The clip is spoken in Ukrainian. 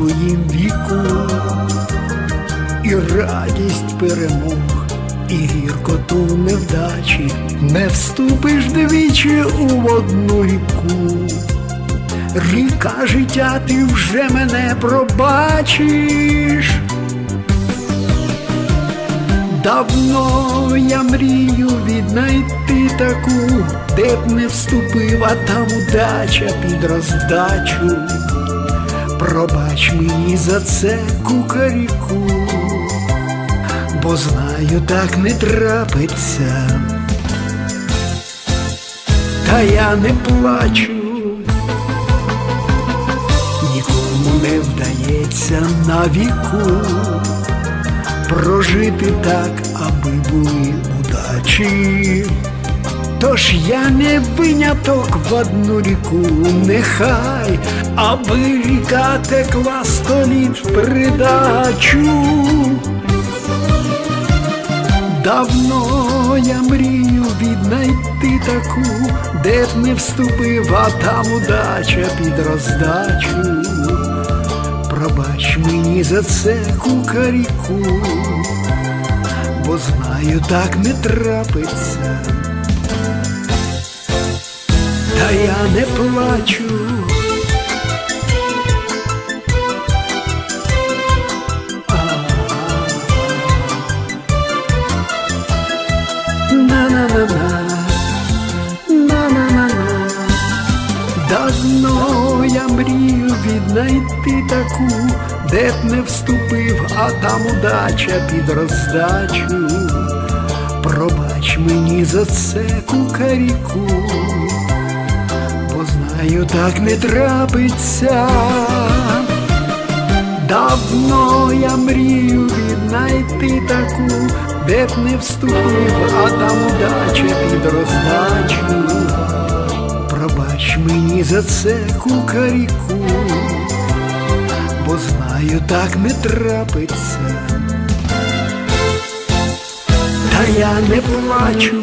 твоїм віку, і радість перемог, і гіркоту невдачі, не вступиш двічі у одну ріку. Ріка життя, ти вже мене пробачиш. Давно я мрію віднайти таку, де б не вступив, а там удача під роздачу. Пробач мені за це кукаріку, бо знаю, так не трапиться. Та я не плачу, нікому не вдається на віку прожити так, аби були удачі. Тож я не виняток в одну ріку, нехай, аби ріка текла сто літ в придачу. Давно я мрію віднайти таку, де б не вступив, а там удача під роздачу. Пробач мені за це кукаріку, бо знаю, так не трапиться. Не плачу. На-на-на-на, на-на-на-на. Давно я мрію віднайти таку, де б не вступив, а там удача під роздачу. Пробач мені за це кукаріку, знаю, так не трапиться. Давно я мрію віднайти таку, де б не вступив, а там удача під роздачу. Пробач мені за це кукаріку, бо знаю, так не трапиться. Та я не плачу,